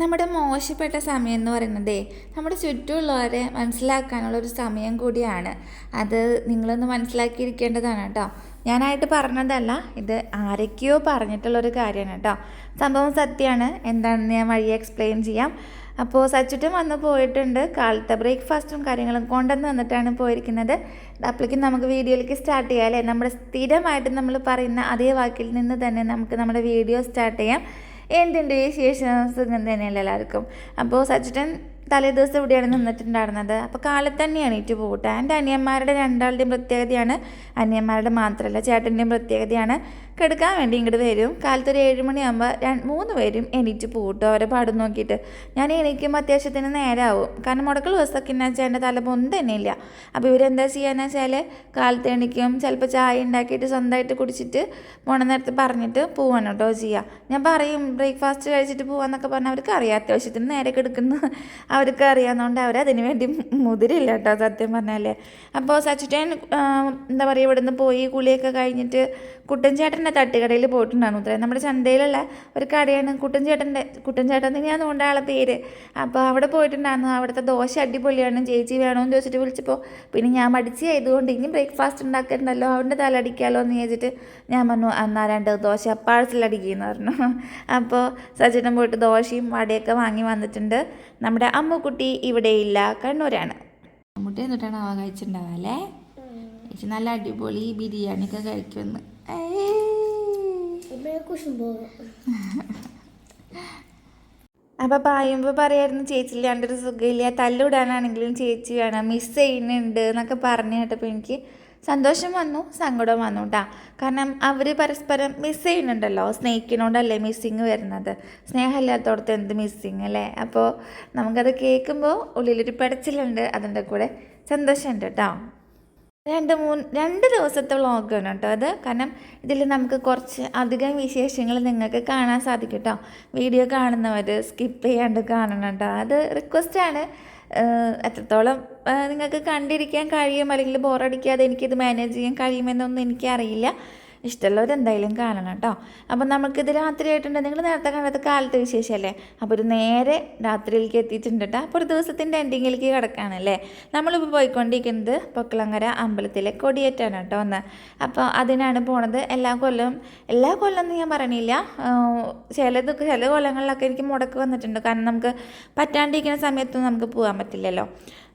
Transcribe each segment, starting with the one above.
നമ്മുടെ മോശപ്പെട്ട സമയം എന്ന് പറയുന്നത് നമ്മുടെ ചുറ്റുമുള്ളവരെ മനസ്സിലാക്കാനുള്ള ഒരു സമയം കൂടിയാണ്. അത് നിങ്ങളൊന്ന് മനസ്സിലാക്കിയിരിക്കേണ്ടതാണ് കേട്ടോ. ഞാനായിട്ട് പറഞ്ഞതല്ല ഇത് ആരൊക്കെയോ പറഞ്ഞിട്ടുള്ളൊരു കാര്യമാണ് കേട്ടോ. സംഭവം സത്യമാണ്. എന്താണെന്ന് ഞാൻ വഴി എക്സ്പ്ലെയിൻ ചെയ്യാം. അപ്പോൾ സച്ചുട്ടൻ വന്ന് പോയിട്ടുണ്ട്. കാലത്തെ ബ്രേക്ക്ഫാസ്റ്റും കാര്യങ്ങളും കൊണ്ടുവന്ന് വന്നിട്ടാണ് പോയിരിക്കുന്നത്. അപ്പോഴേക്കും നമുക്ക് വീഡിയോയിലേക്ക് സ്റ്റാർട്ട് ചെയ്യാം അല്ലേ? നമ്മുടെ സ്ഥിരമായിട്ട് നമ്മൾ പറയുന്ന അതേ വാക്കിൽ നിന്ന് തന്നെ നമുക്ക് നമ്മുടെ വീഡിയോ സ്റ്റാർട്ട് ചെയ്യാം. എന്തിന്റെ വിശേഷം? സുഖം തന്നെയല്ല എല്ലാവർക്കും? അപ്പോൾ സച്ചിട്ടൻ തലേ ദിവസം ഇവിടെയാണ് നിന്നിട്ടുണ്ടായിരുന്നത്. അപ്പോൾ കാലത്ത് തന്നെ എണീറ്റ് പോകട്ടെ എന്റെ അനിയന്മാരുടെ രണ്ടാളുടെയും പ്രത്യേകതയാണ്. അനിയന്മാരുടെ മാത്രമല്ല ചേട്ടന്റെയും പ്രത്യേകതയാണ്. കിടക്കാൻ വേണ്ടി ഇങ്ങോട്ട് വരും. കാലത്ത് ഒരു ഏഴ് മണിയാകുമ്പോൾ മൂന്ന് പേരും എണീറ്റ് പൂട്ടും അവരെ പാടും നോക്കിയിട്ട്. ഞാൻ എണീക്കുമ്പോൾ അത്യാവശ്യത്തിന് നേരമാവും കാരണം മുടക്കൽ ദിവസമൊക്കെ എന്നാ വെച്ചാൽ എന്റെ തല പൊന്ത് തന്നെ ഇല്ല അപ്പോൾ ഇവരെന്താ ചെയ്യാന്ന് വെച്ചാൽ കാലത്ത് എണീക്കും ചിലപ്പോൾ ചായ ഉണ്ടാക്കിയിട്ട് സ്വന്തമായിട്ട് കുടിച്ചിട്ട് മുണ നേരത്ത് പറഞ്ഞിട്ട് പോവാണ് കേട്ടോ ചെയ്യുക ഞാൻ പറയും ബ്രേക്ക്ഫാസ്റ്റ് കഴിച്ചിട്ട് പോവാന്നൊക്കെ പറഞ്ഞാൽ അവർക്ക് അറിയാം. അത്യാവശ്യത്തിന് നേരെ കിടക്കുന്നു. അവർക്ക് അറിയാവുന്നതുകൊണ്ട് അവർ അതിന് വേണ്ടി മുതിരില്ല കേട്ടോ സത്യം പറഞ്ഞാൽ അപ്പോൾ സച്ചിട്ടൻ എന്താ പറയുക ഇവിടുന്ന് പോയി കുളിയൊക്കെ കഴിഞ്ഞിട്ട് കുട്ടൻ ചേട്ടന്റെ തട്ടുകടയിൽ പോയിട്ടുണ്ടാണ് ഉത്തരം നമ്മുടെ ചന്തയിലുള്ള ഒരു കടയാണ് കുട്ടൻചേട്ടന്റെ കുട്ടൻചേട്ടൻ കുട്ടൻ ചേട്ടൻ തന്നെയാണ് കൊണ്ട് ആളെ പേര്. അപ്പോൾ അവിടെ പോയിട്ടുണ്ടായിരുന്നു. അവിടുത്തെ ദോശ അടിപൊളിയാണ്. ചേച്ചി വേണമെന്ന് ചോദിച്ചിട്ട് വിളിച്ചപ്പോൾ പിന്നെ ഞാൻ മടിച്ച് ആയതുകൊണ്ട് ഇനി ബ്രേക്ക്ഫാസ്റ്റ് ഉണ്ടാക്കണ്ടല്ലോ? അവന്റെ തലടിക്കാമല്ലോ എന്ന് ചോദിച്ചിട്ട് ഞാൻ പറഞ്ഞു എന്നാൽ രണ്ട് ദോശ പാഴ്സലടിക്കുമെന്ന് പറഞ്ഞു. അപ്പോൾ സച്ചിട്ടൻ പോയിട്ട് ദോശയും വടയൊക്കെ വാങ്ങി വന്നിട്ടുണ്ട്. നമ്മുടെ അമ്മുക്കുട്ടി ഇവിടെയില്ല കണ്ണൂരാണ്. അമ്മുട്ടി എന്നിട്ടാണ് അവ കഴിച്ചിട്ടുണ്ടാവുക അല്ലേ? ചേച്ചി നല്ല അടിപൊളി ബിരിയാണിയൊക്കെ കഴിക്കുമെന്ന്. കഴിക്കുമെന്ന് അപ്പോൾ പായുമ്പോൾ പറയായിരുന്നു ചേച്ചിയില്ലാണ്ട് ഒരു സുഖമില്ല. തല്ലിടാനാണെങ്കിലും ചേച്ചി വേണം. മിസ് ചെയ്യുന്നുണ്ട് എന്നൊക്കെ പറഞ്ഞു കേട്ടപ്പോൾ എനിക്ക് സന്തോഷം വന്നു സങ്കടം വന്നു കേട്ടോ കാരണം അവർ പരസ്പരം മിസ് ചെയ്യുന്നുണ്ടല്ലോ. സ്നേഹിക്കണോണ്ടല്ലേ മിസ്സിങ് വരുന്നത്. സ്നേഹമില്ലാത്തടത്ത് എന്ത് മിസ്സിങ് അല്ലേ? അപ്പോൾ നമുക്കത് കേൾക്കുമ്പോൾ ഉള്ളിലൊരു പടച്ചിലുണ്ട് അതിന്റെ കൂടെ സന്തോഷമുണ്ട് കേട്ടോ രണ്ട് മൂന്ന് രണ്ട് ദിവസത്തെ വ്ളോഗാണ് കേട്ടോ അത്. കാരണം ഇതിൽ നമുക്ക് കുറച്ച് അധികം വിശേഷങ്ങൾ നിങ്ങൾക്ക് കാണാൻ സാധിക്കും കേട്ടോ. വീഡിയോ കാണുന്നവർ സ്കിപ്പ് ചെയ്യാണ്ട് കാണണം കേട്ടോ. അത് റിക്വസ്റ്റാണ് എത്രത്തോളം നിങ്ങൾക്ക് കണ്ടിരിക്കാൻ കഴിയും അല്ലെങ്കിൽ ബോറടിക്കാതെ എനിക്കിത് മാനേജ് ചെയ്യാൻ കഴിയുമെന്നൊന്നും എനിക്കറിയില്ല. ഇഷ്ടമുള്ളവർ എന്തായാലും കാണണം കേട്ടോ. അപ്പം നമുക്കിത് രാത്രി ആയിട്ടുണ്ട് നിങ്ങൾ നേരത്തെ കണ്ടത് കാലത്തെ വിശേഷമല്ലേ? അപ്പോൾ ഒരു നേരെ രാത്രിയിലേക്ക് എത്തിയിട്ടുണ്ട് കേട്ടോ. അപ്പോൾ ഒരു ദിവസത്തിന്റെ എൻഡിങ്ങിലേക്ക് കിടക്കുകയാണല്ലേ നമ്മളിപ്പോൾ പോയിക്കൊണ്ടിരിക്കുന്നത് പൊക്കളങ്ങര അമ്പലത്തിലെ കൊടിയേറ്റാണ് കേട്ടോ ഒന്ന് അപ്പോൾ അതിനാണ് പോണത്. എല്ലാ കൊല്ലവും എല്ലാ കൊല്ലം എന്ന് ഞാൻ പറയണില്ല. ചിലത് ചില കൊല്ലങ്ങളിലൊക്കെ എനിക്ക് മുടക്ക് വന്നിട്ടുണ്ട്. കാരണം നമുക്ക് പറ്റാണ്ടിരിക്കുന്ന സമയത്തൊന്നും നമുക്ക് പോകാൻ പറ്റില്ലല്ലോ.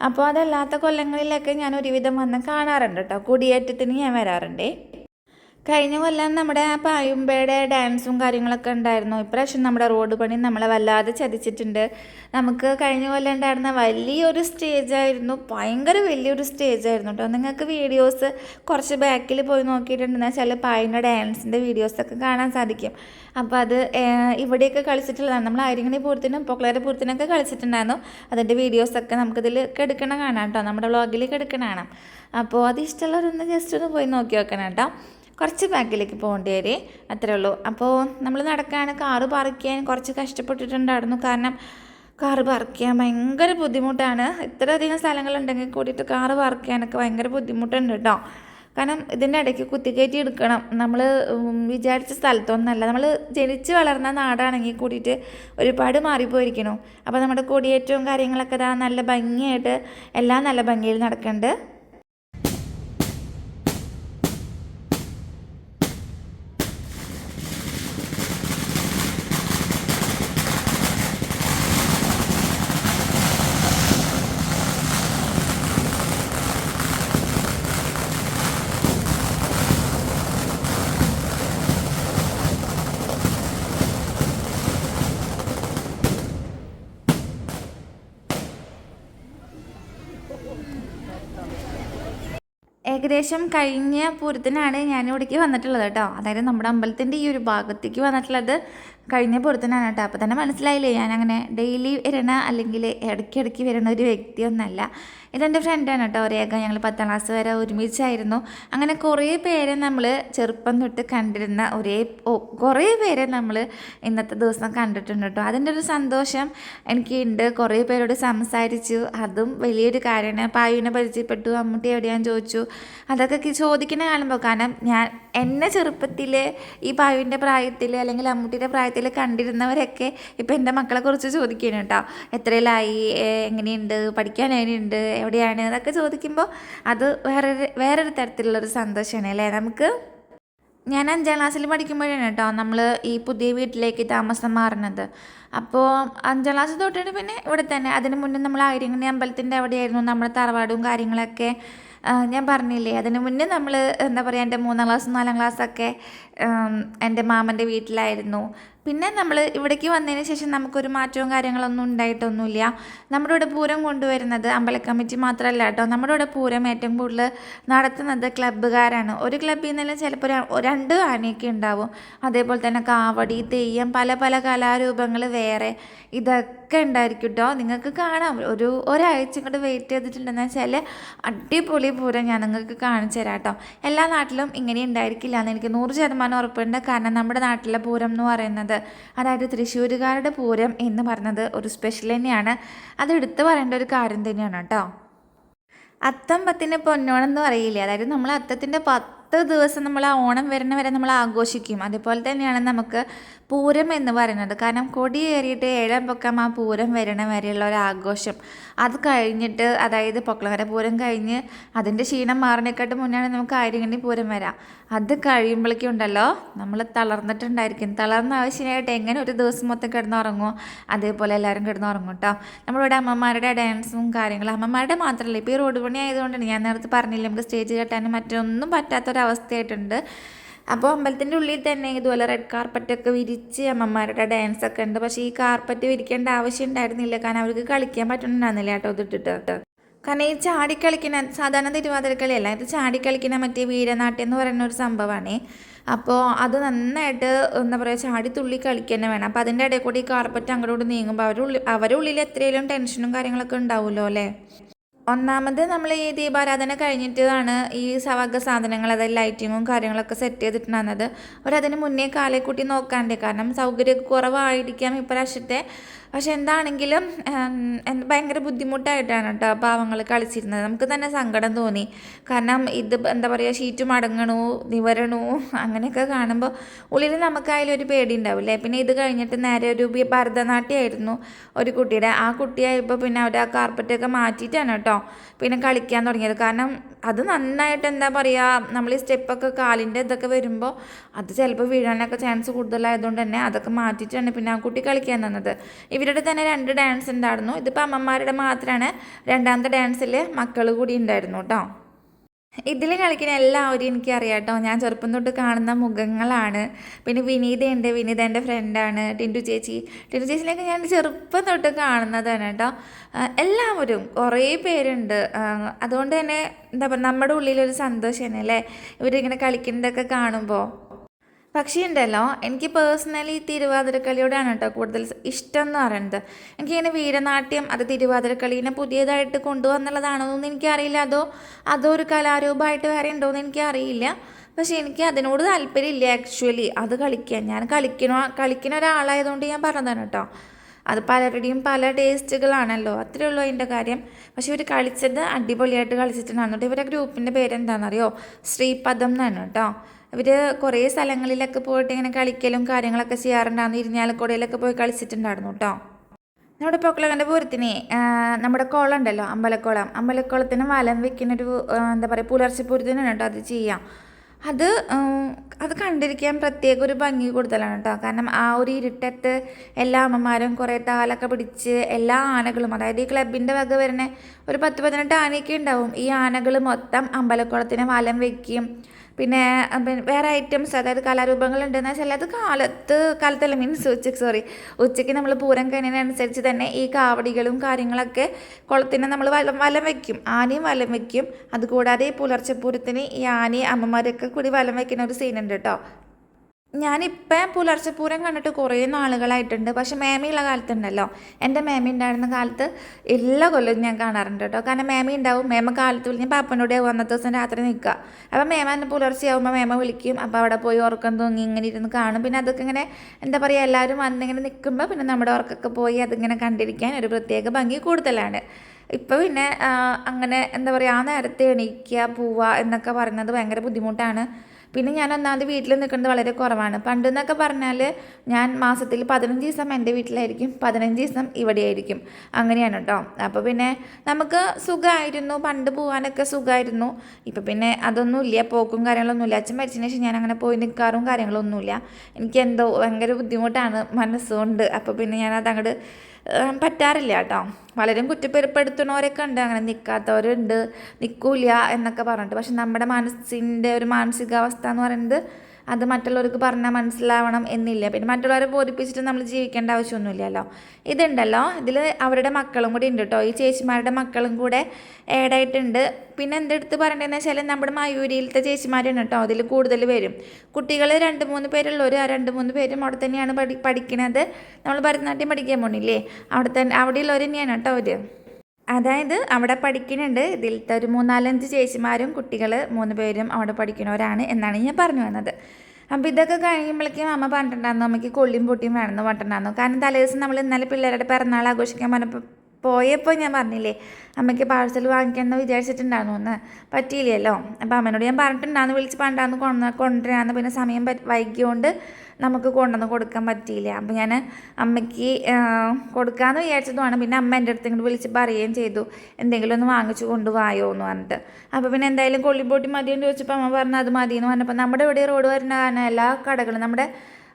അപ്പോൾ അതല്ലാത്ത കൊല്ലങ്ങളിലൊക്കെ ഞാൻ ഒരുവിധം വന്ന് കാണാറുണ്ട് കേട്ടോ. കൊടിയേറ്റത്തിന് ഞാൻ വരാറുണ്ടേ. കഴിഞ്ഞ കൊല്ലം നമ്മുടെ ആ പായുമ്പയുടെ ഡാൻസും കാര്യങ്ങളൊക്കെ ഉണ്ടായിരുന്നു. ഇപ്രാവശ്യം നമ്മുടെ റോഡ് പണി നമ്മളെ വല്ലാതെ ചതിച്ചിട്ടുണ്ട്. നമുക്ക് കഴിഞ്ഞ കൊല്ലം ഉണ്ടായിരുന്ന വലിയൊരു സ്റ്റേജായിരുന്നു ഭയങ്കര വലിയൊരു സ്റ്റേജായിരുന്നു കേട്ടോ നിങ്ങൾക്ക് വീഡിയോസ് കുറച്ച് ബാക്കിൽ പോയി നോക്കിയിട്ടുണ്ടെന്ന് വെച്ചാൽ പായിന്റെ ഡാൻസിന്റെ വീഡിയോസൊക്കെ കാണാൻ സാധിക്കും. അപ്പോൾ അത് ഇവിടെയൊക്കെ കളിച്ചിട്ടുള്ളതാണ്. നമ്മൾ ആയിരങ്ങണി പൂരത്തിനും പൊക്കളേര പൂരത്തിനൊക്കെ കളിച്ചിട്ടുണ്ടായിരുന്നു. അതിന്റെ വീഡിയോസൊക്കെ നമുക്കിതിൽ കെടുക്കണം കാണാം കേട്ടോ നമ്മുടെ വ്ളോഗിൽ എടുക്കണം കാണാം. അപ്പോൾ അത് ഇഷ്ടമുള്ളവരൊന്ന് ജസ്റ്റ് ഒന്ന് പോയി നോക്കി വെക്കണം കേട്ടോ കുറച്ച് ബാക്കിലേക്ക് പോകേണ്ടി വരെ അത്രേ ഉള്ളൂ. അപ്പോൾ നമ്മൾ നടക്കുകയാണ് കാറ് പാർക്ക് ചെയ്യാൻ കുറച്ച് കഷ്ടപ്പെട്ടിട്ടുണ്ടായിരുന്നു. കാരണം കാറ് പാർക്ക് ചെയ്യാൻ ഭയങ്കര ബുദ്ധിമുട്ടാണ്. ഇത്രയധികം സ്ഥലങ്ങളുണ്ടെങ്കിൽ കൂടിയിട്ട് കാറ് പാർക്ക് ചെയ്യാനൊക്കെ ഭയങ്കര ബുദ്ധിമുട്ടുണ്ട് കേട്ടോ. കാരണം ഇതിന്റെ ഇടയ്ക്ക് കുത്തിക്കയറ്റി എടുക്കണം. നമ്മൾ വിചാരിച്ച സ്ഥലത്തൊന്നല്ല നമ്മൾ ജനിച്ച് വളർന്ന നാടാണെങ്കിൽ കൂടിയിട്ട് ഒരുപാട് മാറിപ്പോയിരിക്കണു അപ്പോൾ നമ്മുടെ കൊടിയേറ്റവും കാര്യങ്ങളൊക്കെ ഇതാ നല്ല ഭംഗിയായിട്ട് എല്ലാം നല്ല ഭംഗിയിൽ നടക്കുന്നുണ്ട് ഏകദേശം കഴിഞ്ഞ പൂരത്തിനാണ് ഞാൻ ഇവിടേക്ക് വന്നിട്ടുള്ളത് കേട്ടോ. അതായത് നമ്മുടെ അമ്പലത്തിന്റെ ഈ ഒരു ഭാഗത്തേക്ക് വന്നിട്ടുള്ളത്. കഴിഞ്ഞ പുറത്തുനിന്നാണ് കേട്ടോ. അപ്പോൾ തന്നെ മനസ്സിലായില്ലേ? ഞാൻ അങ്ങനെ ഡെയിലി വരണ അല്ലെങ്കിൽ ഇടയ്ക്കിടയ്ക്ക് വരണ ഒരു വ്യക്തിയൊന്നല്ല ഇതെന്റെ ഫ്രണ്ടാണ് കേട്ടോ രേഖ ഞങ്ങൾ പത്താം ക്ലാസ് വരെ ഒരുമിച്ചായിരുന്നു. അങ്ങനെ കുറേ പേരെ നമ്മൾ ചെറുപ്പം തൊട്ട് കണ്ടിരുന്ന ഒരേ കുറേ പേരെ നമ്മൾ ഇന്നത്തെ ദിവസം കണ്ടിട്ടുണ്ട് കേട്ടോ. അതിന്റെ ഒരു സന്തോഷം എനിക്കുണ്ട്. കുറേ പേരോട് സംസാരിച്ചു. അതും വലിയൊരു കാര്യമാണ്. പായുവിനെ പരിചയപ്പെട്ടു അമ്മൂട്ടി എവിടെയാന്ന് ചോദിച്ചു. അതൊക്കെ ചോദിക്കുന്ന കാണുമ്പോൾ കാരണം ഞാൻ എന്നെ ചെറുപ്പത്തിൽ ഈ പായുവിന്റെ പ്രായത്തിൽ അല്ലെങ്കിൽ അമ്മൂട്ടിയുടെ പ്രായത്തിൽ പ്രായത്തിൽ കണ്ടിരുന്നവരൊക്കെ ഇപ്പം എന്റെ മക്കളെ കുറിച്ച് ചോദിക്കുന്നു കേട്ടോ. എത്രയിലായി? എങ്ങനെയുണ്ട്? പഠിക്കാൻ എങ്ങനെയുണ്ട്? എവിടെയാണ്? എന്നൊക്കെ ചോദിക്കുമ്പോൾ അത് വേറൊരു വേറൊരു തരത്തിലുള്ളൊരു സന്തോഷമാണ് അല്ലേ നമുക്ക്? ഞാൻ അഞ്ചാം ക്ലാസ്സിൽ പഠിക്കുമ്പോഴാണ് കേട്ടോ നമ്മൾ ഈ പുതിയ വീട്ടിലേക്ക് താമസം മാറുന്നത്. അപ്പോൾ അഞ്ചാം ക്ലാസ് തൊട്ടിട്ട് പിന്നെ ഇവിടെ തന്നെ. അതിന് മുന്നേ നമ്മൾ ആയിരങ്ങണി അമ്പലത്തിന്റെ അവിടെയായിരുന്നു നമ്മുടെ തറവാടും കാര്യങ്ങളൊക്കെ. ഞാൻ പറഞ്ഞില്ലേ അതിന് മുന്നേ നമ്മൾ എന്താ പറയുക എന്റെ മൂന്നാം ക്ലാസ് നാലാം ക്ലാസ്സൊക്കെ എന്റെ മാമന്റെ വീട്ടിലായിരുന്നു. പിന്നെ നമ്മൾ ഇവിടേക്ക് വന്നതിന് ശേഷം നമുക്കൊരു മാറ്റവും കാര്യങ്ങളൊന്നും ഉണ്ടായിട്ടൊന്നുമില്ല. നമ്മുടെ ഇവിടെ പൂരം കൊണ്ടുവരുന്നത് അമ്പല കമ്മിറ്റി മാത്രമല്ല കേട്ടോ. നമ്മുടെ ഇവിടെ പൂരം ഏറ്റവും കൂടുതൽ നടത്തുന്നത് ക്ലബ്ബുകാരാണ്. ഒരു ക്ലബ്ബിൽ നിന്നെല്ലാം ചിലപ്പോൾ രണ്ട് ആനയൊക്കെ ഉണ്ടാവും. അതേപോലെ തന്നെ കാവടി തെയ്യം പല പല കലാരൂപങ്ങൾ വേറെ ഇതൊക്കെ ഉണ്ടായിരിക്കും കേട്ടോ. നിങ്ങൾക്ക് കാണാം. ഒരു ഒരാഴ്ച ഇങ്ങോട്ട് വെയിറ്റ് ചെയ്തിട്ടുണ്ടെന്ന് വെച്ചാൽ അടിപൊളി പൂരം ഞാൻ നിങ്ങൾക്ക് കാണിച്ചു തരാം കേട്ടോ. എല്ലാ നാട്ടിലും ഇങ്ങനെ ഉണ്ടായിരിക്കില്ല എന്ന് എനിക്ക് നൂറ് ശതമാനം ഉറപ്പുണ്ട്. കാരണം നമ്മുടെ നാട്ടിലെ പൂരം എന്ന് പറയുന്നത് അതായത് തൃശ്ശൂരുകാരുടെ പൂരം എന്ന് പറഞ്ഞത് ഒരു സ്പെഷ്യൽ തന്നെയാണ്. അത് എടുത്തു പറയേണ്ട ഒരു കാര്യം തന്നെയാണ് കേട്ടോ. അത്തം പത്തിന് പൊന്നോണം എന്ന് പറയില്ലേ? അതായത് നമ്മൾ അത്തത്തിന്റെ പത്ത് ദിവസം നമ്മൾ ആ ഓണം വരുന്ന വരെ നമ്മൾ ആഘോഷിക്കും. അതുപോലെ തന്നെയാണ് നമുക്ക് പൂരം എന്ന് പറയുന്നത്. കാരണം കൊടി കയറിയിട്ട് ഏഴാം പൊക്കം ആ പൂരം വരണ വരെയുള്ള ഒരു ആഘോഷം. അത് കഴിഞ്ഞിട്ട് അതായത് പൊക്കളങ്ങര പൂരം കഴിഞ്ഞ് അതിന്റെ ക്ഷീണം മാറണേക്കാട്ട് മുന്നാണ് നമുക്ക് ആര്യങ്കണ്ണി പൂരം വരാം. അത് കഴിയുമ്പോഴേക്കും ഉണ്ടല്ലോ നമ്മൾ തളർന്നിട്ടുണ്ടായിരിക്കും. തളർന്ന ആവശ്യമായിട്ട് എങ്ങനെ ഒരു ദിവസം മൊത്തം കിടന്നുറങ്ങുമോ അതേപോലെ എല്ലാവരും കിടന്നുറങ്ങും കേട്ടോ നമ്മളിവിടെ അമ്മമാരുടെ ഡാൻസും കാര്യങ്ങളും അമ്മമാരുടെ മാത്രമല്ല ഇപ്പോൾ ഈ റോഡ് പണി ആയതുകൊണ്ടാണ് ഞാൻ നേരത്തെ പറഞ്ഞില്ല നമുക്ക് സ്റ്റേജ് കെട്ടാനും മറ്റൊന്നും പറ്റാത്തൊരവസ്ഥയായിട്ടുണ്ട്. അപ്പോൾ അമ്പലത്തിന്റെ ഉള്ളിൽ തന്നെ ഇതുപോലെ റെഡ് കാർപ്പറ്റൊക്കെ വിരിച്ച് അമ്മമാരുടെ ഡാൻസ് ഒക്കെ ഉണ്ട്. പക്ഷേ ഈ കാർപ്പറ്റ് വിരിക്കേണ്ട ആവശ്യം ഉണ്ടായിരുന്നില്ല. കാരണം അവർക്ക് കളിക്കാൻ പറ്റുന്നുണ്ടായിരുന്നില്ല കേട്ടോ ഇതിട്ടിട്ട് കാരണം ഈ ചാടിക്കളിക്കുന്ന സാധാരണ തിരുവാതിരക്കളിയല്ല ഇത് ചാടിക്കളിക്കുന്ന മറ്റേ വീരനാട്യം എന്ന് പറയുന്ന ഒരു സംഭവമാണ് അപ്പോൾ അത് നന്നായിട്ട് എന്താ പറയുക ചാടി തുള്ളി കളിക്കുക വേണം. അപ്പോൾ അതിന്റെ ഇടയിൽ കൂടി ഈ കാർപ്പറ്റ് അങ്ങോട്ട് നീങ്ങുമ്പോൾ അവരുടെ ഉള്ളിൽ അവരുടെ ഉള്ളിൽ എത്രയും ടെൻഷനും കാര്യങ്ങളൊക്കെ ഉണ്ടാവുമല്ലോ അല്ലേ? ഒന്നാമത് നമ്മൾ ഈ ദീപാരാധന കഴിഞ്ഞിട്ടാണ് ഈ സവക സാധനങ്ങൾ അതായത് ലൈറ്റിങ്ങും കാര്യങ്ങളൊക്കെ സെറ്റ് ചെയ്തിട്ടുണ്ടായിരുന്നത് അവരതിന് മുന്നേ കാലേക്കൂട്ടി കൂട്ടി നോക്കാണ്ടേ. കാരണം സൗകര്യമൊക്കെ കുറവായിരിക്കാം ഇപ്രാവശ്യത്തെ. പക്ഷെ എന്താണെങ്കിലും എന്ത് ഭയങ്കര ബുദ്ധിമുട്ടായിട്ടാണ് കേട്ടോ പാവങ്ങൾ കളിച്ചിരുന്നത്. നമുക്ക് തന്നെ സങ്കടം തോന്നി. കാരണം ഇത് എന്താ പറയുക ഷീറ്റ് മടങ്ങണു നിവരണു അങ്ങനെയൊക്കെ കാണുമ്പോൾ ഉള്ളിൽ നമുക്കായാലും ഒരു പേടി ഉണ്ടാവില്ലേ പിന്നെ ഇത് കഴിഞ്ഞിട്ട് നേരെ ഒരു ഭരതനാട്യമായിരുന്നു ഒരു കുട്ടിയുടെ. ആ കുട്ടിയായപ്പോൾ പിന്നെ അവർ ആ കാർപ്പറ്റൊക്കെ മാറ്റിയിട്ടാണ് കേട്ടോ പിന്നെ കളിക്കാൻ തുടങ്ങിയത്. കാരണം അത് നന്നായിട്ട് എന്താ പറയുക നമ്മൾ ഈ സ്റ്റെപ്പൊക്കെ കാലിന്റെ ഇതൊക്കെ വരുമ്പോൾ അത് ചിലപ്പോൾ വീഴാനൊക്കെ ചാൻസ് കൂടുതലായതുകൊണ്ട് തന്നെ അതൊക്കെ മാറ്റിയിട്ടാണ് പിന്നെ ആ കുട്ടി കളിക്കാൻ തന്നത് ഇവരുടെ തന്നെ രണ്ട് ഡാൻസ് ഉണ്ടായിരുന്നു. ഇതിപ്പോൾ അമ്മമാരുടെ മാത്രമാണ് രണ്ടാമത്തെ ഡാൻസിൽ മക്കൾ കൂടി ഉണ്ടായിരുന്നു കേട്ടോ ഇതിൽ കളിക്കുന്ന എല്ലാവരും എനിക്കറിയാം കേട്ടോ ഞാൻ ചെറുപ്പം തൊട്ട് കാണുന്ന മുഖങ്ങളാണ്. പിന്നെ വിനീതയുണ്ട് വിനീത എന്റെ ഫ്രണ്ടാണ് ടിന്റു ചേച്ചി. ടിന്റു ചേച്ചിനെയൊക്കെ ഞാൻ ചെറുപ്പം തൊട്ട് കാണുന്നതാണ് കേട്ടോ എല്ലാവരും കുറേ പേരുണ്ട്. അതുകൊണ്ട് തന്നെ എന്താ പറയുക നമ്മുടെ ഉള്ളിലൊരു സന്തോഷമാണ് അല്ലേ? ഇവരിങ്ങനെ കളിക്കുന്നതൊക്കെ കാണുമ്പോൾ പക്ഷേ ഉണ്ടല്ലോ എനിക്ക് പേഴ്സണലി തിരുവാതിരക്കളിയോടാണ് കേട്ടോ കൂടുതൽ ഇഷ്ടം എന്ന് പറയുന്നത് എനിക്കിങ്ങനെ വീരനാട്യം അത് തിരുവാതിരക്കളീനെ പുതിയതായിട്ട് കൊണ്ടുവന്നുള്ളതാണോ എന്ന് എനിക്കറിയില്ല. അതോ അതോ ഒരു കലാരൂപമായിട്ട് വേറെ ഉണ്ടോ എന്ന് എനിക്കറിയില്ല. പക്ഷേ എനിക്ക് അതിനോട് താല്പര്യമില്ല ആക്ച്വലി അത് കളിക്കാൻ. ഞാൻ കളിക്കണ കളിക്കുന്ന ഒരാളായതുകൊണ്ട് ഞാൻ പറഞ്ഞതാണ് കേട്ടോ. അത് പലരുടെയും പല ടേസ്റ്റുകളാണല്ലോ അത്രേ ഉള്ളൂ അതിന്റെ കാര്യം. പക്ഷെ ഇവർ കളിച്ചത് അടിപൊളിയായിട്ട് കളിച്ചിട്ടുണ്ടായിരുന്നു ഇവരുടെ ഗ്രൂപ്പിന്റെ പേരെന്താണെന്നറിയോ ശ്രീപദം എന്നാണ് കേട്ടോ. ഇവർ കുറേ സ്ഥലങ്ങളിലൊക്കെ പോയിട്ട് ഇങ്ങനെ കളിക്കലും കാര്യങ്ങളൊക്കെ ചെയ്യാറുണ്ടായിരുന്നു. ഇരിഞ്ഞാലക്കുടയിലൊക്കെ പോയി കളിച്ചിട്ടുണ്ടായിരുന്നു കേട്ടോ നമ്മുടെ പൊക്കളകന്റെ പൂരത്തിന് നമ്മുടെ കുളം ഉണ്ടല്ലോ അമ്പലക്കുളം. അമ്പലക്കുളത്തിന് വലം വെക്കുന്നൊരു എന്താ പറയുക പുലർച്ചെ പൂരത്തിനാണ് കേട്ടോ അത് ചെയ്യാം. അത് അത് കണ്ടിരിക്കാൻ പ്രത്യേക ഒരു ഭംഗി കൂടുതലാണ് കേട്ടോ കാരണം ആ ഒരു ഇരുട്ടത്ത് എല്ലാ അമ്മമാരും കുറേ താലൊക്കെ പിടിച്ച് എല്ലാ ആനകളും അതായത് ഈ ക്ലബിന്റെ വക വരുന്ന ഒരു പത്ത് പതിനെട്ട് ആനയൊക്കെ ഉണ്ടാവും. ഈ ആനകൾ മൊത്തം അമ്പലക്കുളത്തിന് വലം വെക്കും. പിന്നെ വേറെ ഐറ്റംസ് അതായത് കലാരൂപങ്ങൾ ഉണ്ടെന്ന് വെച്ചാൽ അത് കാലത്ത് കാലത്തല്ല മീൻസ് ഉച്ചയ്ക്ക് സോറി ഉച്ചയ്ക്ക് നമ്മൾ പൂരം കഴിഞ്ഞതിനനുസരിച്ച് തന്നെ ഈ കാവടികളും കാര്യങ്ങളൊക്കെ കുളത്തിന് നമ്മൾ വലം വലം വയ്ക്കും ആനയും വലം വയ്ക്കും അതുകൂടാതെ ഈ പുലർച്ചെ പൂരത്തിന് ഈ ആനയും അമ്മമാരൊക്കെ കൂടി വലം വയ്ക്കുന്ന ഒരു സീനുണ്ട് കേട്ടോ ഞാനിപ്പം പുലർച്ചെപ്പൂരം കണ്ടിട്ട് കുറേ നാളുകളായിട്ടുണ്ട്. പക്ഷെ മേമയുള്ള കാലത്തുണ്ടല്ലോ. എന്റെ മേമ ഉണ്ടായിരുന്ന കാലത്ത് എല്ലാ കൊല്ലവും ഞാൻ കാണാറുണ്ട് കേട്ടോ. കാരണം മേമ ഉണ്ടാവും മേമ കാലത്ത് ഞാൻ പാപ്പനോടെ അന്നത്തെ ദിവസം രാത്രി നിൽക്കുക അപ്പം മേമ എന്നെ പുലർച്ചെയാവുമ്പോൾ മേമ വിളിക്കും. അപ്പോൾ അവിടെ പോയി ഉറക്കം തൂങ്ങി ഇങ്ങനെ ഇരുന്ന് കാണും. പിന്നെ അതൊക്കെ ഇങ്ങനെ എന്താ പറയുക എല്ലാവരും വന്നിങ്ങനെ നിൽക്കുമ്പോൾ പിന്നെ നമ്മുടെ ഉറക്കൊക്കെ പോയി അതിങ്ങനെ കണ്ടിരിക്കാൻ ഒരു പ്രത്യേക ഭംഗി കൂടുതലാണ്. ഇപ്പോൾ പിന്നെ അങ്ങനെ എന്താ പറയുക ആ നേരത്തെ എണീക്കുക പോവുക എന്നൊക്കെ പറയുന്നത് ഭയങ്കര ബുദ്ധിമുട്ടാണ്. പിന്നെ ഞാൻ ഒന്നാമത് വീട്ടിൽ നിൽക്കുന്നത് വളരെ കുറവാണ്. പണ്ടെന്നൊക്കെ പറഞ്ഞാൽ ഞാൻ മാസത്തിൽ പതിനഞ്ച് ദിവസം എന്റെ വീട്ടിലായിരിക്കും പതിനഞ്ച് ദിവസം ഇവിടെയായിരിക്കും. അങ്ങനെയാണ് കേട്ടോ. അപ്പോൾ പിന്നെ നമുക്ക് സുഖമായിരുന്നു പണ്ട് പോകാനൊക്കെ സുഖമായിരുന്നു. ഇപ്പം പിന്നെ അതൊന്നുമില്ല പോക്കും കാര്യങ്ങളൊന്നുമില്ല. അച്ഛൻ മരിച്ചതിന് ശേഷം ഞാൻ അങ്ങനെ പോയി നിൽക്കാറും കാര്യങ്ങളൊന്നുമില്ല. എനിക്ക് എന്തോ ഭയങ്കര ബുദ്ധിമുട്ടാണ് മനസ്സുകൊണ്ട്. അപ്പോൾ പിന്നെ ഞാൻ അതങ്ങോട്ട് പറ്റാറില്ല കേട്ടോ. പലരും കുറ്റപ്പെടുത്തുന്നവരൊക്കെ ഉണ്ട്. അങ്ങനെ നിൽക്കാത്തവരുണ്ട് നിൽക്കൂല എന്നൊക്കെ പറഞ്ഞിട്ട്. പക്ഷെ നമ്മുടെ മനസ്സിന്റെ ഒരു മാനസികാവസ്ഥ എന്ന് പറയുന്നത് അത് മറ്റുള്ളവർക്ക് പറഞ്ഞാൽ മനസ്സിലാവണം എന്നില്ല. പിന്നെ മറ്റുള്ളവരെ ബോധിപ്പിച്ചിട്ട് നമ്മൾ ജീവിക്കേണ്ട ആവശ്യമൊന്നുമില്ലല്ലോ. ഇതുണ്ടല്ലോ. ഇതിൽ അവരുടെ മക്കളും കൂടി ഉണ്ട് കേട്ടോ ഈ ചേച്ചിമാരുടെ മക്കളും കൂടെ ആഡായിട്ടുണ്ട് പിന്നെ എന്തെടുത്ത് പറയേണ്ടതെന്ന് വെച്ചാൽ നമ്മുടെ മയൂരിയിലത്തെ ചേച്ചിമാരാണ് കേട്ടോ അതിൽ കൂടുതൽ വരും. കുട്ടികൾ രണ്ട് മൂന്ന് പേരുള്ളവർ ആ രണ്ട് മൂന്ന് പേരും അവിടെ തന്നെയാണ് പഠി പഠിക്കണത്. നമ്മൾ ഭരതനാട്യം പഠിക്കാൻ പോണില്ലേ? അവിടെ തന്നെ അവിടെയുള്ളവർ തന്നെയാണ് കേട്ടോ അവർ അതായത് അവിടെ പഠിക്കുന്നുണ്ട്. ഇതിലത്തെ ഒരു മൂന്നാലഞ്ച് ചേച്ചിമാരും കുട്ടികൾ മൂന്ന് പേരും അവിടെ പഠിക്കുന്നവരാണ് എന്നാണ് ഞാൻ പറഞ്ഞു വന്നത്. അപ്പോൾ ഇതൊക്കെ കഴിയുമ്പോഴേക്കും അമ്മ പറഞ്ഞിട്ടുണ്ടായിരുന്നു അമ്മയ്ക്ക് കൊള്ളിയും പൊട്ടിയും വേണമെന്ന് പറഞ്ഞിട്ടുണ്ടായിരുന്നു. കാരണം തലേദിവസം നമ്മൾ ഇന്നലെ പിള്ളേരുടെ പിറന്നാൾ ആഘോഷിക്കാൻ പറഞ്ഞപ്പോൾ പോയപ്പോൾ ഞാൻ പറഞ്ഞില്ലേ അമ്മയ്ക്ക് പാഴ്സൽ വാങ്ങിക്കണമെന്ന് വിചാരിച്ചിട്ടുണ്ടായിരുന്നു എന്ന് പറ്റിയില്ലല്ലോ. അപ്പോൾ അമ്മനോട് ഞാൻ പറഞ്ഞിട്ടുണ്ടാന്ന് വിളിച്ച് പണ്ടാന്ന് കൊണ്ട കൊണ്ടുവരാമെന്ന് പിന്നെ സമയം വൈകിയോണ്ട് നമുക്ക് കൊണ്ടുവന്ന് കൊടുക്കാൻ പറ്റിയില്ല. അപ്പോൾ ഞാൻ അമ്മയ്ക്ക് കൊടുക്കാമെന്ന് വിചാരിച്ചതുമാണ്. പിന്നെ അമ്മ എന്റെ അടുത്ത് ഇങ്ങോട്ട് വിളിച്ച് പറയുകയും ചെയ്തു എന്തെങ്കിലും ഒന്ന് വാങ്ങിച്ചു കൊണ്ടുപോയോ എന്ന് പറഞ്ഞിട്ട്. അപ്പോൾ പിന്നെ എന്തായാലും കൊള്ളിപ്പൊട്ടി മതിയെന്ന് ചോദിച്ചപ്പോൾ അമ്മ പറഞ്ഞു അത് മതി എന്ന് പറഞ്ഞപ്പോൾ നമ്മുടെ ഇവിടെ റോഡ് വരുന്ന എല്ലാ കടകളും നമ്മുടെ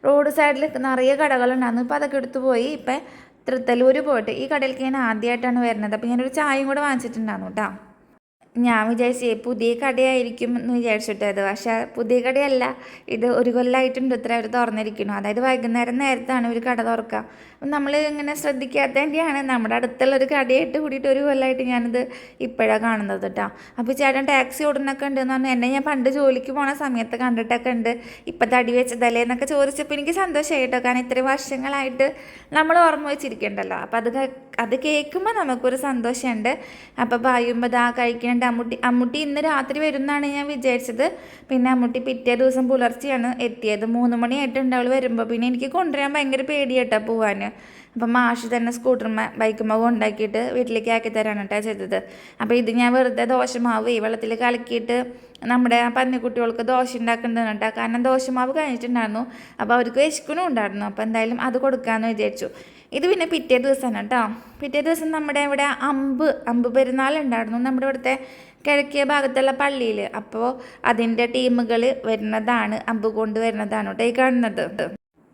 റോഡ് സൈഡിൽ നിറയെ കടകളുണ്ടായിരുന്നു ഇപ്പോൾ അതൊക്കെ എടുത്തു പോയി. ഇപ്പം തൃത്തല്ലൂർ പോയിട്ട് ഈ കടയിലേക്ക് ഞാൻ ആദ്യമായിട്ടാണ് വരുന്നത്. അപ്പോൾ ഞാനൊരു ചായയും കൂടെ വാങ്ങിച്ചിട്ടുണ്ടായിരുന്നു കേട്ടോ ഞാൻ വിചാരിച്ചേ പുതിയ കടയായിരിക്കും എന്ന് വിചാരിച്ചിട്ടത് പക്ഷേ പുതിയ കടയല്ല. ഇത് ഒരു കൊല്ലമായിട്ടുണ്ട് ഇത്ര അവർ തുറന്നിരിക്കുന്നു. അതായത് വൈകുന്നേരം നേരത്താണ് ഒരു കട തുറക്കുക. അപ്പം നമ്മൾ ഇങ്ങനെ ശ്രദ്ധിക്കാത്തതിന്റെയാണ് നമ്മുടെ അടുത്തുള്ള ഒരു കടയായിട്ട് കൂടിയിട്ട് ഒരു കൊല്ലമായിട്ട് ഞാനിത് ഇപ്പോഴാണ് കാണുന്നത് കേട്ടോ അപ്പോൾ ചേട്ടൻ ടാക്സി ഓടുന്നൊക്കെ ഉണ്ടെന്ന് പറഞ്ഞാൽ എന്നെ ഞാൻ പണ്ട് ജോലിക്ക് പോണ സമയത്ത് കണ്ടിട്ടൊക്കെ ഉണ്ട്. ഇപ്പം തടി വെച്ചതല്ലേ എന്നൊക്കെ ചോദിച്ചപ്പോൾ എനിക്ക് സന്തോഷമായി കേട്ടോ കാരണം ഇത്രയും വർഷങ്ങളായിട്ട് നമ്മൾ ഓർമ്മ വെച്ചിരിക്കണ്ടല്ലോ. അപ്പോൾ അത് അത് കേൾക്കുമ്പോൾ നമുക്കൊരു സന്തോഷമുണ്ട്. അപ്പോൾ പറയുമ്പോൾ ഇതാ കഴിക്കുന്നുണ്ട് അമ്മുട്ടി അമ്മുട്ടി ഇന്ന് രാത്രി വരുമെന്നാണ് ഞാൻ വിചാരിച്ചത്. പിന്നെ അമ്മുട്ടി പിറ്റേ ദിവസം പുലർച്ചെയാണ് എത്തിയത്. മൂന്ന് മണിയായിട്ടുണ്ട് അവൾ വരുമ്പോൾ പിന്നെ എനിക്ക് കൊണ്ടുവരാൻ ഭയങ്കര പേടിയായിട്ടാ പോവാൻ അപ്പം മാഷ് തന്നെ സ്കൂട്ടർമ ബൈക്കുമ്മ കൊണ്ടാക്കിയിട്ട് വീട്ടിലേക്ക് ആക്കി തരാണ് കേട്ടോ ചെയ്തത്. അപ്പോൾ ഇത് ഞാൻ വെറുതെ ദോശമാവ് ഈ വെള്ളത്തിൽ കലക്കിയിട്ട് നമ്മുടെ പന്നിക്കുട്ടികൾക്ക് ദോശ ഉണ്ടാക്കുന്നുണ്ട് കേട്ടോ കാരണം ദോശമാവ് കഴിഞ്ഞിട്ടുണ്ടായിരുന്നു. അപ്പോൾ അവർക്ക് വിശക്കുന്നുണ്ടായിരുന്നു അപ്പോൾ എന്തായാലും അത് കൊടുക്കാമെന്ന് വിചാരിച്ചു. ഇത് പിന്നെ പിറ്റേ ദിവസമാണ് കേട്ടോ. പിറ്റേ ദിവസം നമ്മുടെ ഇവിടെ അമ്പ് അമ്പ് പെരുന്നാൾ ഉണ്ടായിരുന്നു. നമ്മുടെ ഇവിടുത്തെ കിഴക്കിയ ഭാഗത്തുള്ള പള്ളിയിൽ അപ്പോൾ അതിന്റെ ടീമുകൾ വരുന്നതാണ് അമ്പ് കൊണ്ടുവരുന്നതാണ് കേട്ടോ ഈ കാണുന്നത്.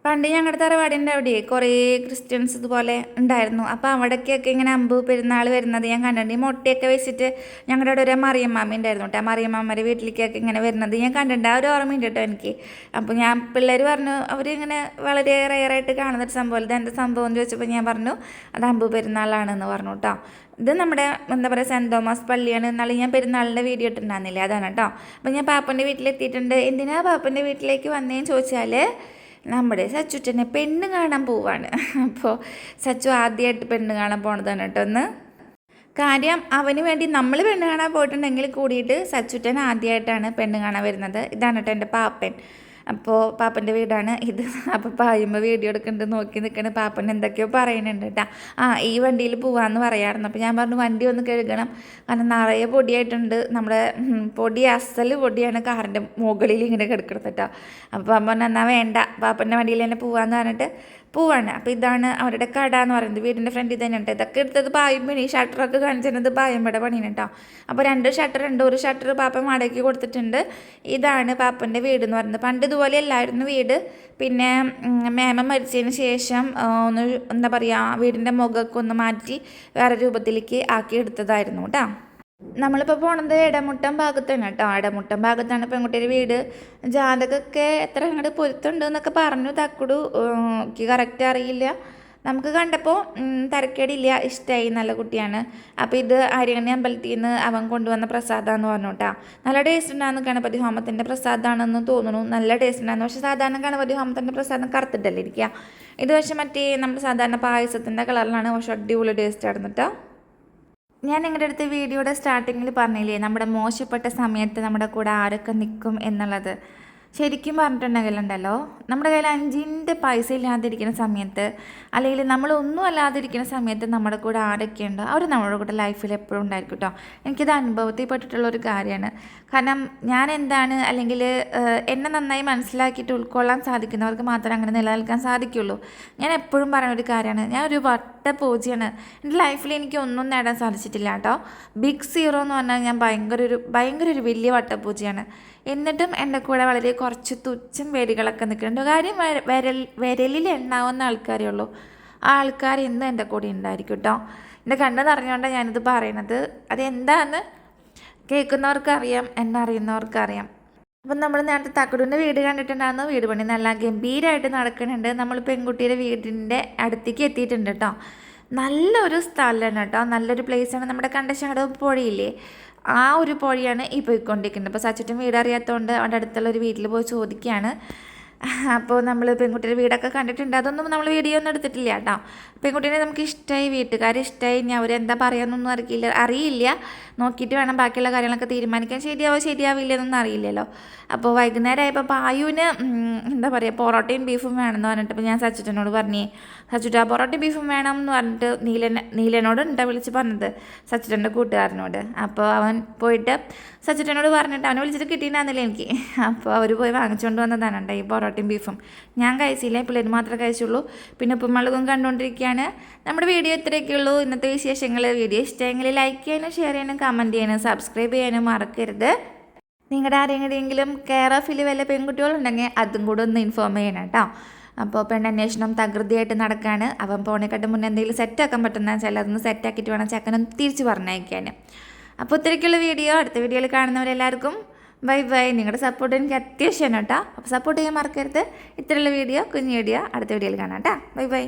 പണ്ട് ഞങ്ങളുടെ തറവാടിന്റെ അവിടെ കുറേ ക്രിസ്ത്യൻസ് ഇതുപോലെ ഉണ്ടായിരുന്നു. അപ്പോൾ അവിടേക്കൊക്കെ ഇങ്ങനെ അമ്പ് പെരുന്നാൾ വരുന്നത് ഞാൻ കണ്ടിട്ടുണ്ട്. ഈ മുട്ടയൊക്കെ വെച്ചിട്ട് ഞങ്ങളുടെ അവിടെ ഒരു മറിയമ്മാമ ഉണ്ടായിരുന്നു കേട്ടോ മറിയമ്മാമ്മയുടെ വീട്ടിലേക്കൊക്കെ ഇങ്ങനെ വരുന്നത് ഞാൻ കണ്ടിട്ടുണ്ട്. ആ ഒരു ഓർമ്മ കേട്ടോ എനിക്ക്. അപ്പോൾ ഞാൻ പിള്ളേർ പറഞ്ഞു അവരിങ്ങനെ വളരെ റെയറായിട്ട് കാണുന്ന ഒരു സംഭവം. എന്റെ സംഭവം? എന്ന് ചോദിച്ചപ്പോൾ ഞാൻ പറഞ്ഞു അത് അമ്പ് പെരുന്നാളാണെന്ന് പറഞ്ഞു കേട്ടോ ഇത് നമ്മുടെ എന്താ പറയുക സെന്റ് തോമസ് പള്ളിയാണ്. എന്നാലും ഞാൻ പെരുന്നാളിന്റെ വീഡിയോ ഇട്ടുണ്ടായിരുന്നില്ല അതാണ് കേട്ടോ അപ്പോൾ ഞാൻ പാപ്പന്റെ വീട്ടിലെത്തിയിട്ടുണ്ട്. എന്തിനാ പാപ്പന്റെ വീട്ടിലേക്ക് വന്നേന്ന് ചോദിച്ചാൽ നമ്മുടെ സച്ചുട്ടനെ പെണ്ണ് കാണാൻ പോവാണ്. അപ്പോൾ സച്ചു ആദ്യമായിട്ട് പെണ്ണ് കാണാൻ പോണതാണ് കേട്ടോ ഒന്ന് കാര്യം അവന് വേണ്ടി നമ്മൾ പെണ്ണ് കാണാൻ പോയിട്ടുണ്ടെങ്കിൽ കൂടിയിട്ട് സച്ചുട്ടൻ ആദ്യമായിട്ടാണ് പെണ്ണ് കാണാൻ വരുന്നത്. ഇതാണ് കേട്ടോ എന്റെ പാപ്പൻ. അപ്പോൾ പാപ്പന്റെ വീടാണ് ഇത്. അപ്പോൾ പായുമ്പോൾ വീഡിയോ എടുക്കുന്നുണ്ട്. നോക്കി നിൽക്കണ. പാപ്പൻ എന്തൊക്കെയോ പറയുന്നുണ്ട് കേട്ടോ. ആ ഈ വണ്ടിയിൽ പോവാമെന്ന് പറയാറുണ്ട് അപ്പോൾ ഞാൻ പറഞ്ഞു വണ്ടി ഒന്ന് കഴുകണം. കാരണം നിറയെ പൊടിയായിട്ടുണ്ട്. നമ്മുടെ പൊടി അസൽ പൊടിയാണ് കാറിന്റെ മുകളിൽ ഇങ്ങനെ കിടക്കുന്നത് കേട്ടോ. അപ്പോൾ അമ്മ എന്നാൽ വേണ്ട. പാപ്പന്റെ വണ്ടിയിൽ തന്നെ പോവാമെന്ന് പറഞ്ഞിട്ട് പോവാണ്. അപ്പോൾ ഇതാണ് അവരുടെ കട എന്ന് പറയുന്നത്. വീടിന്റെ ഫ്രണ്ടിൽ തന്നെ ഉണ്ട് ഇതൊക്കെ എടുത്തത് പായുമ്പണി ഷട്ടറൊക്കെ കാണിച്ചിരുന്നത് പായമ്പയുടെ പണിയാണ് കേട്ടോ. അപ്പോൾ രണ്ട് ഷട്ടർ ഉണ്ട് ഒരു ഷട്ടർ പാപ്പ വാടകയ്ക്ക് കൊടുത്തിട്ടുണ്ട്. ഇതാണ് പാപ്പന്റെ വീട് എന്ന് പറയുന്നത്. പണ്ട് ഇതുപോലെ അല്ലായിരുന്നു വീട്. പിന്നെ മേമ മരിച്ചതിന് ശേഷം ഒന്ന് എന്താ പറയുക വീടിന്റെ മുഖമൊക്കെ ഒന്ന് മാറ്റി വേറെ രൂപത്തിലേക്ക് ആക്കി എടുത്തതായിരുന്നു കേട്ടോ. നമ്മളിപ്പോൾ പോണത് ഇടമുട്ടം ഭാഗത്താണ് കേട്ടോ. ഇടമുട്ടം ഭാഗത്താണ് പെൺകുട്ടിയുടെ വീട്. ജാതകമൊക്കെ എത്ര അങ്ങോട്ട് പൊരുത്തുണ്ട് എന്നൊക്കെ പറഞ്ഞു തക്കുടു എനിക്ക് കറക്റ്റ് അറിയില്ല. നമുക്ക് കണ്ടപ്പോൾ തരക്കേടില്ല. ഇഷ്ടമായി നല്ല കുട്ടിയാണ്. അപ്പോൾ ഇത് ആര്യകണ്ണി അമ്പലത്തിൽ നിന്ന് അവൻ കൊണ്ടുവന്ന പ്രസാദമാണെന്ന് പറഞ്ഞു കേട്ടോ. നല്ല ടേസ്റ്റ് ഉണ്ടാകുന്ന ഗണപതി ഹോമത്തിന്റെ പ്രസാദമാണെന്ന് തോന്നുന്നു. നല്ല ടേസ്റ്റ് ഉണ്ടായിരുന്നു പക്ഷേ സാധാരണ ഗണപതി ഹോമത്തിന്റെ പ്രസാദം കറുത്തിട്ടല്ലേ ഇരിക്കുക ഇത് പക്ഷേ മറ്റേ നമ്മുടെ സാധാരണ പായസത്തിന്റെ കളറിലാണ്. പക്ഷേ അടിപൊളി ടേസ്റ്റ് ആയിരുന്നു കേട്ടോ. ഞാൻ നിങ്ങളുടെ അടുത്ത് വീഡിയോയുടെ സ്റ്റാർട്ടിങ്ങിൽ പറഞ്ഞില്ലേ നമ്മുടെ മോശപ്പെട്ട സമയത്ത് നമ്മുടെ കൂടെ ആരൊക്കെ നിൽക്കും എന്നുള്ളത്. ശരിക്കും പറഞ്ഞിട്ടുണ്ടെങ്കിലുണ്ടല്ലോ നമ്മുടെ കയ്യിൽ അഞ്ചിന്റെ പൈസ ഇല്ലാതിരിക്കുന്ന സമയത്ത് അല്ലെങ്കിൽ നമ്മൾ ഒന്നും അല്ലാതിരിക്കുന്ന സമയത്ത് നമ്മുടെ കൂടെ ആരൊക്കെയുണ്ടോ അവർ നമ്മുടെ കൂടെ ലൈഫിൽ എപ്പോഴും ഉണ്ടായിരിക്കും കേട്ടോ എനിക്കിത് അനുഭവത്തിൽ പെട്ടിട്ടുള്ള ഒരു കാര്യമാണ്. കാരണം ഞാൻ എന്താണ് അല്ലെങ്കിൽ എന്നെ നന്നായി മനസ്സിലാക്കിയിട്ട് ഉൾക്കൊള്ളാൻ സാധിക്കുന്നവർക്ക് മാത്രമേ അങ്ങനെ നിലനിൽക്കാൻ സാധിക്കുള്ളൂ. ഞാൻ എപ്പോഴും പറയുന്ന ഒരു കാര്യമാണ് ഞാൻ ഒരു വട്ട പൂജയാണ് എന്റെ ലൈഫിൽ എനിക്ക് ഒന്നും നേടാൻ സാധിച്ചിട്ടില്ല കേട്ടോ ബിഗ് സീറോ എന്ന് പറഞ്ഞാൽ ഞാൻ ഭയങ്കര ഒരു ഭയങ്കര ഒരു വലിയ വട്ടപ്പൂജയാണ് എന്നിട്ടും എന്റെ കൂടെ വളരെ കുറച്ച് തുച്ഛം വേരുകളൊക്കെ നിൽക്കുന്നുണ്ട്. കാര്യം വര- വിരൽ വിരലിൽ എണ്ണാവുന്ന ആൾക്കാരേ ഉള്ളൂ. ആ ആൾക്കാർ ഇന്നും എന്റെ കൂടെ ഉണ്ടായിരിക്കും കേട്ടോ. എന്റെ കണ്ണ് നിറഞ്ഞുകൊണ്ടാണ് ഞാനിത് പറയണത് അതെന്താന്ന് കേൾക്കുന്നവർക്കറിയാം എന്നെ അറിയുന്നവർക്കറിയാം. അപ്പം നമ്മൾ നേരത്തെ തക്കടൂന്റെ വീട് കണ്ടിട്ടുണ്ടായിരുന്നു. വീട് പണി നല്ല ഗംഭീരമായിട്ട് നടക്കുന്നുണ്ട്. നമ്മൾ പെൺകുട്ടിയുടെ വീടിന്റെ അടുത്തേക്ക് എത്തിയിട്ടുണ്ട് കേട്ടോ. നല്ലൊരു സ്ഥലമാണ് കേട്ടോ. നല്ലൊരു പ്ലേസാണ് നമ്മുടെ കണ്ട കണ്ടശാടം പുഴയില്ലേ? ആ ഒരു പുഴയാണ് ഈ പോയിക്കൊണ്ടിരിക്കുന്നത്. അപ്പോൾ സച്ചിട്ടും വീടറിയാത്തതുകൊണ്ട് അവിടെ അടുത്തുള്ള ഒരു വീട്ടിൽ പോയി ചോദിക്കുകയാണ് അപ്പോൾ നമ്മൾ പെൺകുട്ടിയുടെ വീടൊക്കെ കണ്ടിട്ടുണ്ട്. അതൊന്നും നമ്മൾ വീഡിയോ ഒന്നും എടുത്തിട്ടില്ല കേട്ടോ. പെൺകുട്ടീനെ നമുക്ക് ഇഷ്ടമായി വീട്ടുകാർ ഇഷ്ടമായി ഇനി അവരെന്താ പറയാമെന്നൊന്നും അറിയില്ല. അറിയില്ല. നോക്കിയിട്ട് വേണം ബാക്കിയുള്ള കാര്യങ്ങളൊക്കെ തീരുമാനിക്കാൻ. ശരിയാവോ ശരിയാവില്ല എന്നൊന്നും അറിയില്ലല്ലോ. അപ്പോൾ വൈകുന്നേരം ആയപ്പോൾ പായുവിന് എന്താ പറയുക പൊറോട്ടയും ബീഫും വേണമെന്ന് പറഞ്ഞിട്ട് അപ്പോൾ ഞാൻ സച്ചുട്ടനോട് പറഞ്ഞേ സച്ചുറ്റ പൊറോട്ടയും ബീഫും വേണം എന്ന് പറഞ്ഞിട്ട് നീലൻ നീലനോട് ഉണ്ടോ വിളിച്ച് പറഞ്ഞത്? സച്ചുട്ടന്റെ കൂട്ടുകാരനോട്. അപ്പോൾ അവൻ പോയിട്ട് സച്ചുട്ടനോട് പറഞ്ഞിട്ട് അവനെ വിളിച്ചിട്ട് കിട്ടിയിട്ടുണ്ടായിരുന്നില്ല എനിക്ക്. അപ്പോൾ അവർ പോയി വാങ്ങിച്ചുകൊണ്ട് വന്നതാണ് കേട്ടോ ഈ പൊറോട്ടയും ബീഫും. ഞാൻ കഴിച്ചില്ല പിള്ളേർ മാത്രമേ കഴിച്ചുള്ളൂ. പിന്നെ ഉപ്പുമുളകും കണ്ടുകൊണ്ടിരിക്കുകയാണ്. നമ്മുടെ വീഡിയോ ഇത്രയൊക്കെ ഉള്ളൂ. ഇന്നത്തെ വിശേഷങ്ങൾ വീഡിയോ ഇഷ്ടമെങ്കിൽ ലൈക്ക് ചെയ്യാനും ഷെയർ ചെയ്യാനും കമന്റ് ചെയ്യാനും സബ്സ്ക്രൈബ് ചെയ്യാനും മറക്കരുത്. നിങ്ങളുടെ ആരെങ്കിലും കെയർ ഓഫിൽ വല്ല പെൺകുട്ടികളുണ്ടെങ്കിൽ അതും കൂടെ ഒന്ന് ഇൻഫോം ചെയ്യണം കേട്ടോ അപ്പോൾ പെണ്ണന്വേഷണം തകൃതിയായിട്ട് നടക്കുകയാണ് അവൻ പോണേക്കാട്ട് മുന്നേ എന്തെങ്കിലും സെറ്റാക്കാൻ പറ്റുന്ന വെച്ചാൽ അതൊന്ന് സെറ്റാക്കിയിട്ട് വേണം ചെക്കനൊന്ന് തിരിച്ച് പറഞ്ഞയക്കാൻ. അപ്പോൾ ഇത്രയ്ക്കുള്ള വീഡിയോ. അടുത്ത വീഡിയോയിൽ കാണുന്നവരെല്ലാവർക്കും ബൈ ബൈ നിങ്ങളുടെ സപ്പോർട്ട് എനിക്ക് അത്യാവശ്യമാണ് കേട്ടോ. അപ്പോൾ സപ്പോർട്ട് ചെയ്യാൻ മറക്കരുത്. ഇത്രയുള്ള വീഡിയോ കുഞ്ഞു വീഡിയോ അടുത്ത വീഡിയോയിൽ കാണാം കേട്ടോ. Bye bye